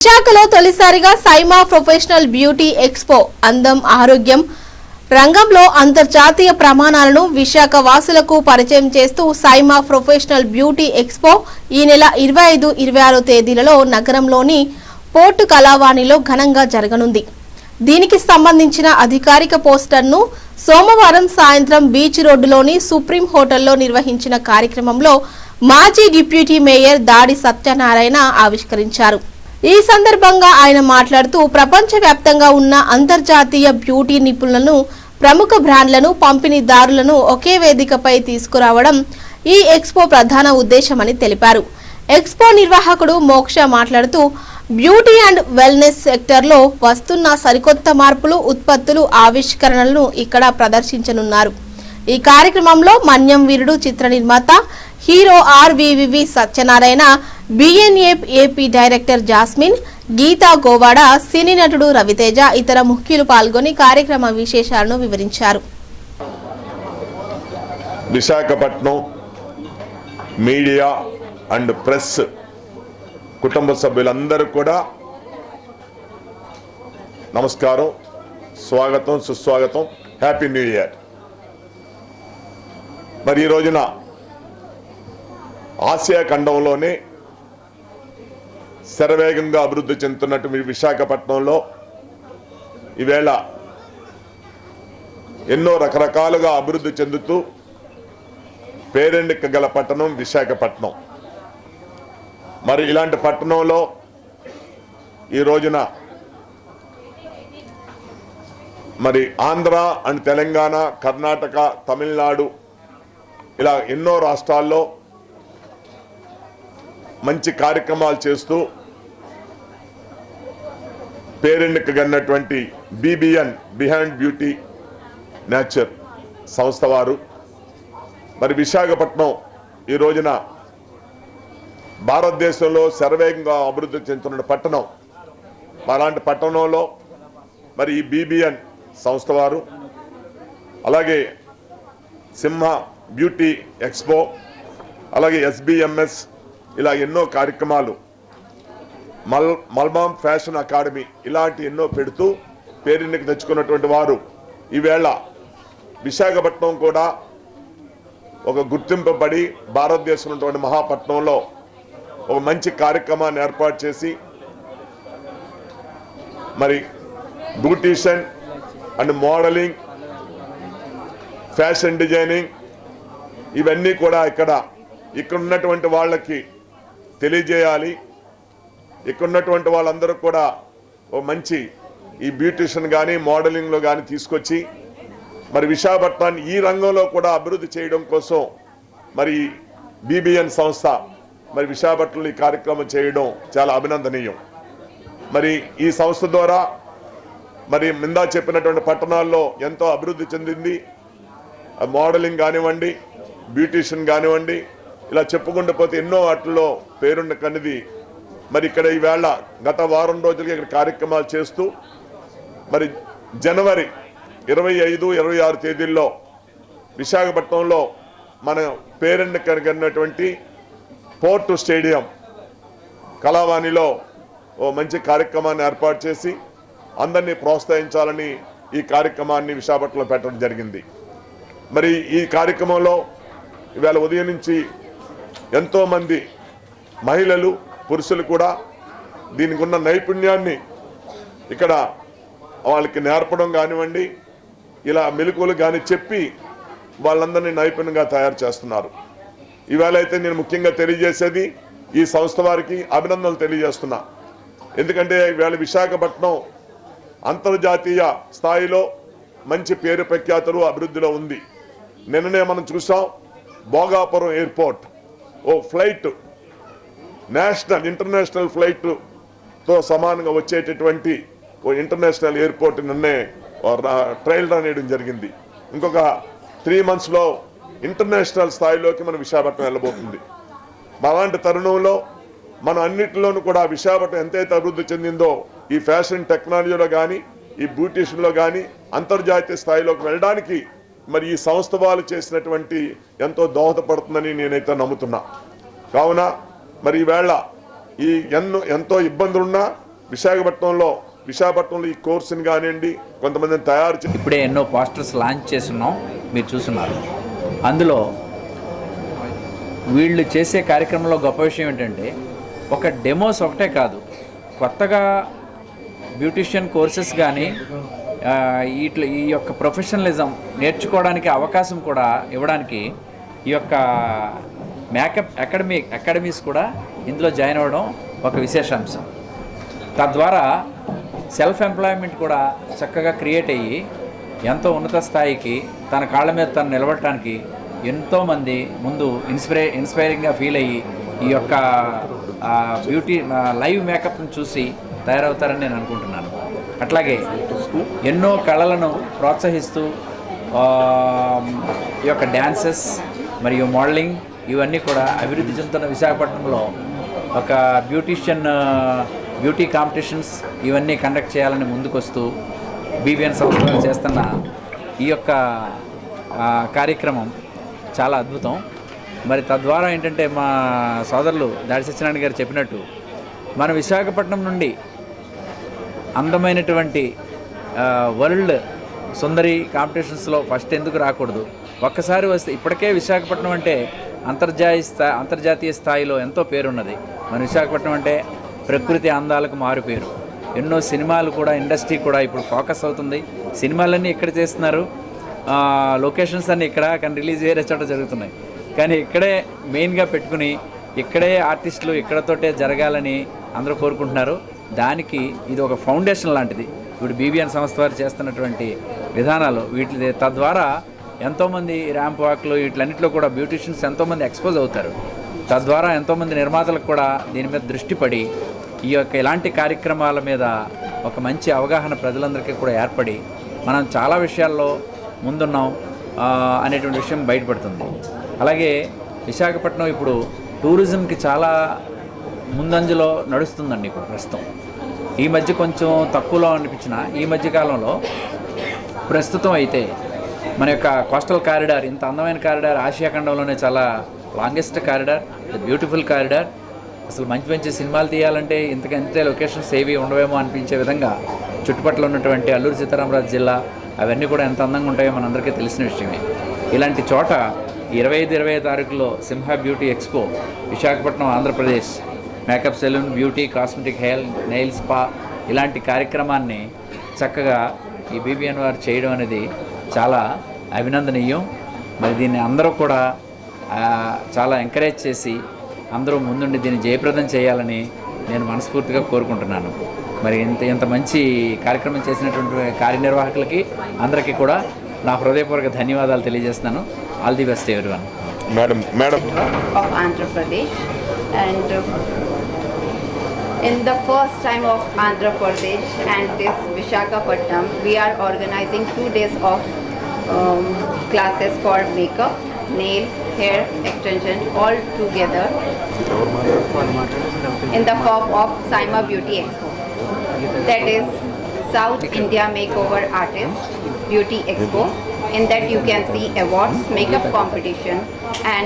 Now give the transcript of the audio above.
విశాఖలో తొలిసారిగా SIIMA professional beauty expo అందం ఆరోగ్యం రంగంలో అంతర్జాతీయ ప్రమాణాలను విశాఖ వాసులకు పరిచయం చేస్తూ సైమా ప్రొఫెషనల్ బ్యూటీ ఎక్స్పో ఈ నెల ఇరవై ఐదు ఇరవై ఆరో తేదీలలో నగరంలోని పోర్టు కళావాణిలో ఘనంగా జరగనుంది. దీనికి సంబంధించిన అధికారిక పోస్టర్ను సోమవారం సాయంత్రం బీచ్ రోడ్డులోని సుప్రీం హోటల్లో నిర్వహించిన కార్యక్రమంలో మాజీ డిప్యూటీ మేయర్ దాడి సత్యనారాయణ ఆవిష్కరించారు. ఈ సందర్భంగా ఆయన మాట్లాడుతూ ప్రపంచవ్యాప్తంగా ఉన్న అంతర్జాతీయ బ్యూటీ నిపుణులను ప్రముఖ బ్రాండ్లను పంపిణీదారులను ఒకే వేదికపై తీసుకురావడం ఈ ఎక్స్పో ప్రధాన ఉద్దేశమని తెలిపారు. ఎక్స్పో నిర్వాహకుడు మోక్ష మాట్లాడుతూ బ్యూటీ అండ్ వెల్నెస్ సెక్టర్లో వస్తున్న సరికొత్త మార్పులు ఉత్పత్తులు ఆవిష్కరణలను ఇక్కడ ప్రదర్శించనున్నారు. ఈ కార్యక్రమంలో మన్యం వీరుడు చిత్ర నిర్మాత hero R V V Satyanarayana B N A AP director Jasmine Geetha Govada cine నటుడు రవితేజ ఇతర ముఖ్యులు పాల్గొని కార్యక్రమ విశేషాలను వివరించారు. విశాఖపట్నం మీడియా అండ్ ప్రెస్ కుటుంబ సభ్యులందరూ కూడా నమస్కారం స్వాగతం సుస్వాగతం హ్యాపీ న్యూ ఇయర్. మరి ఈ రోజున ఆసియా ఖండంలోనే శరవేగంగా అభివృద్ధి చెందుతున్నట్టు మీ విశాఖపట్నంలో ఈవేళ ఎన్నో రకరకాలుగా అభివృద్ధి చెందుతూ పేరెండిక గల పట్టణం విశాఖపట్నం. మరి ఇలాంటి పట్టణంలో ఈ రోజున మరి ఆంధ్ర అండ్ తెలంగాణ కర్ణాటక తమిళనాడు ఇలా ఎన్నో రాష్ట్రాల్లో మంచి కార్యక్రమాలు చేస్తూ పేరెన్నికగన్నటువంటి బీబీఎన్ బిహైండ్ బ్యూటీ నేచర్ సంస్థ వారు. మరి విశాఖపట్నం ఈ రోజున భారతదేశంలో శరవేగంగా అభివృద్ధి చెందుతున్న పట్టణం. అలాంటి పట్టణంలో మరి ఈ బీబీఎన్ సంస్థ వారు అలాగే సింహ బ్యూటీ ఎక్స్పో అలాగే ఎస్బిఎంఎస్ ఇలా ఎన్నో కార్యక్రమాలు మల్ మల్బామ్ ఫ్యాషన్ అకాడమీ ఇలాంటి ఎన్నో పెడుతూ పేరెన్నిక తెచ్చుకున్నటువంటి వారు. ఈవేళ విశాఖపట్నం కూడా ఒక గుర్తింపబడి భారతదేశంలోటువంటి మహాపట్నంలో ఒక మంచి కార్యక్రమాన్ని ఏర్పాటు చేసి మరి beautician and modelling fashion designing ఇవన్నీ కూడా ఇక్కడ ఇక్కడ ఉన్నటువంటి వాళ్ళకి తెలియజేయాలి. ఇక్కడున్నటువంటి వాళ్ళందరూ కూడా ఓ మంచి ఈ బ్యూటిషియన్ కానీ మోడలింగ్లో కానీ తీసుకొచ్చి మరి విశాఖపట్నాన్ని ఈ రంగంలో కూడా అభివృద్ధి చేయడం కోసం మరి బీబీఎన్ సంస్థ మరి విశాఖపట్నంలో ఈ కార్యక్రమం చేయడం చాలా అభినందనీయం. మరి ఈ సంస్థ ద్వారా మరి మిందా చెప్పినటువంటి పట్టణాల్లో ఎంతో అభివృద్ధి చెందింది. మోడలింగ్ కానివ్వండి బ్యూటీషియన్ కానివ్వండి ఇలా చెప్పుకుంటూ పోతే ఎన్నో వాటిల్లో పేరున్న కనిది మరి ఇక్కడ ఈవేళ గత వారం రోజులుగా ఇక్కడ కార్యక్రమాలు చేస్తూ మరి జనవరి ఇరవై ఐదు ఇరవై ఆరు తేదీల్లో విశాఖపట్నంలో మన పేరెంట్ కనుగొన్నటువంటి పోర్టు స్టేడియం కళావాణిలో ఓ మంచి కార్యక్రమాన్ని ఏర్పాటు చేసి అందరినీ ప్రోత్సహించాలని ఈ కార్యక్రమాన్ని విశాఖపట్నంలో పెట్టడం జరిగింది. మరి ఈ కార్యక్రమంలో ఇవాళ ఉదయం నుంచి ఎంతోమంది మహిళలు పురుషులు కూడా దీనికి ఉన్న నైపుణ్యాన్ని ఇక్కడ వాళ్ళకి నేర్పడం కానివ్వండి ఇలా మెలకువలు కానీ చెప్పి వాళ్ళందరినీ నైపుణ్యంగా తయారు చేస్తున్నారు. ఇవాళ అయితే నేను ముఖ్యంగా తెలియజేసేది ఈ సంస్థ వారికి అభినందనలు తెలియజేస్తున్నా. ఎందుకంటే ఇవాళ విశాఖపట్నం అంతర్జాతీయ స్థాయిలో మంచి పేరు ప్రఖ్యాతులు అభివృద్ధిలో ఉంది. నిన్ననే మనం చూసాం భోగాపురం ఎయిర్పోర్ట్ ఓ ఫ్లైట్ నేషనల్ ఇంటర్నేషనల్ ఫ్లైట్తో సమానంగా వచ్చేటటువంటి ఓ ఇంటర్నేషనల్ ఎయిర్పోర్ట్ నిన్నే ట్రయల్ రన్ వేయడం జరిగింది. ఇంకొక త్రీ మంత్స్లో ఇంటర్నేషనల్ స్థాయిలోకి మన విశాఖపట్నం వెళ్ళబోతుంది. అలాంటి తరుణంలో మనం అన్నిటిలోనూ కూడా విశాఖపట్నం ఎంతైతే అభివృద్ధి చెందిందో ఈ ఫ్యాషన్ టెక్నాలజీలో కానీ ఈ బ్యూటిషన్లో కానీ అంతర్జాతీయ స్థాయిలోకి వెళ్ళడానికి మరి ఈ సంస్థ వాళ్ళు చేసినటువంటి ఎంతో దోహదపడుతుందని నేనైతే నమ్ముతున్నా. కావున మరి ఈవేళ ఈ ఎన్నో ఎంతో ఇబ్బందులున్నా విశాఖపట్నంలో విశాఖపట్నంలో ఈ కోర్సుని కానివ్వండి కొంతమందిని తయారు చే ఇప్పుడే ఎన్నో పోస్టర్స్ లాంచ్ చేస్తున్నాం మీరు చూస్తున్నారు. అందులో వీళ్ళు చేసే కార్యక్రమంలో గొప్ప విషయం ఏంటంటే ఒక డెమోస్ ఒకటే కాదు. కొత్తగా బ్యూటిషియన్ కోర్సెస్ కానీ ఇట్లా ఈ యొక్క ప్రొఫెషనలిజం నేర్చుకోవడానికి అవకాశం కూడా ఇవ్వడానికి ఈ యొక్క మేకప్ అకాడమీ అకాడమీస్ కూడా ఇందులో జాయిన్ అవ్వడం ఒక విశేషాంశం. తద్వారా సెల్ఫ్ ఎంప్లాయ్మెంట్ కూడా చక్కగా క్రియేట్ అయ్యి ఎంతో ఉన్నత స్థాయికి తన కాళ్ళ మీద తను నిలబడటానికి ఎంతోమంది ముందు ఇన్స్పైర్ ఇన్స్పైరింగ్గా ఫీల్ అయ్యి ఈ యొక్క బ్యూటీ లైవ్ మేకప్ని చూసి తయారవుతారని నేను అనుకుంటున్నాను. అట్లాగే ఎన్నో కళలను ప్రోత్సహిస్తూ ఈ యొక్క డ్యాన్సెస్ మరియు మోడలింగ్ ఇవన్నీ కూడా అభివృద్ధి చెందుతున్న విశాఖపట్నంలో ఒక బ్యూటీషియన్ బ్యూటీ కాంపిటీషన్స్ ఇవన్నీ కండక్ట్ చేయాలని ముందుకొస్తూ బీబీఎన్ సంస్థ చేస్తున్న ఈ యొక్క కార్యక్రమం చాలా అద్భుతం. మరి తద్వారా ఏంటంటే మా సోదరులు దాడి సత్యనారాయణ గారు చెప్పినట్టు మన విశాఖపట్నం నుండి అందమైనటువంటి వరల్డ్ సుందరి కాంపిటీషన్స్లో ఫస్ట్ ఎందుకు రాకూడదు? ఒక్కసారి వస్తే ఇప్పటికే విశాఖపట్నం అంటే అంతర్జాతీయ స్థా అంతర్జాతీయ స్థాయిలో ఎంతో పేరున్నది. మన విశాఖపట్నం అంటే ప్రకృతి అందాలకు మారు పేరు. ఎన్నో సినిమాలు కూడా ఇండస్ట్రీ కూడా ఇప్పుడు ఫోకస్ అవుతుంది. సినిమాలన్నీ ఇక్కడ చేస్తున్నారు? లొకేషన్స్ అన్నీ ఇక్కడ కానీ రిలీజ్ వేరే చోట జరుగుతున్నాయి. కానీ ఇక్కడే మెయిన్గా పెట్టుకుని ఇక్కడే ఆర్టిస్టులు ఇక్కడతోటే జరగాలని అందరూ కోరుకుంటున్నారు. దానికి ఇది ఒక ఫౌండేషన్ లాంటిది. ఇప్పుడు బీబీఎన్ సంస్థ వారు చేస్తున్నటువంటి విధానాలు వీటి తద్వారా ఎంతోమంది ర్యాంప్ వాక్లు వీటిలన్నింటిలో కూడా బ్యూటిషియన్స్ ఎంతోమంది ఎక్స్పోజ్ అవుతారు. తద్వారా ఎంతోమంది నిర్మాతలకు కూడా దీని మీద దృష్టి పడి ఈ యొక్క ఇలాంటి కార్యక్రమాల మీద ఒక మంచి అవగాహన ప్రజలందరికీ కూడా ఏర్పడి మనం చాలా విషయాల్లో ముందున్నాం అనేటువంటి విషయం బయటపడుతుంది. అలాగే విశాఖపట్నం ఇప్పుడు టూరిజంకి చాలా ముందంజలో నడుస్తుందండి ఇప్పుడు ప్రస్తుతం. ఈ మధ్య కొంచెం తక్కువలో అనిపించిన ఈ మధ్య కాలంలో ప్రస్తుతం అయితే మన యొక్క కోస్టల్ కారిడార్ ఇంత అందమైన కారిడార్ ఆసియా ఖండంలోనే చాలా లాంగెస్ట్ కారిడార్ బ్యూటిఫుల్ కారిడార్ అసలు మంచి మంచి సినిమాలు తీయాలంటే ఇంతకంతే లొకేషన్స్ ఏవి ఉండవేమో అనిపించే విధంగా చుట్టుపక్కల ఉన్నటువంటి అల్లూరు సీతారామరాజు జిల్లా అవన్నీ కూడా ఎంత అందంగా ఉంటాయో మనందరికీ తెలిసిన విషయమే. ఇలాంటి చోట ఇరవై ఐదు ఇరవై తారీఖులో Simha beauty expo Visakhapatnam Andhra Pradesh makeup salon beauty cosmetic hair nail spa ఇలాంటి కార్యక్రమాన్ని చక్కగా ఈ బీబీఎన్ వారు చేయడం అనేది చాలా అభినందనీయం. మరి దీన్ని అందరూ కూడా చాలా ఎంకరేజ్ చేసి అందరూ ముందుండి దీన్ని జయప్రదం చేయాలని నేను మనస్ఫూర్తిగా కోరుకుంటున్నాను. మరి ఇంత ఇంత మంచి కార్యక్రమం చేసినటువంటి కార్యనిర్వాహకులకి అందరికీ కూడా నా హృదయపూర్వక ధన్యవాదాలు తెలియజేస్తున్నాను. All the best everyone madam madam. uh, in the first time of Andhra Pradesh and this Vishakhapatnam we are organizing two days of Um, classes for makeup, nail, hair extension all together in the form of Saima Beauty Expo that is South India Makeover Artist Beauty Expo. In that you can see awards, makeup competition and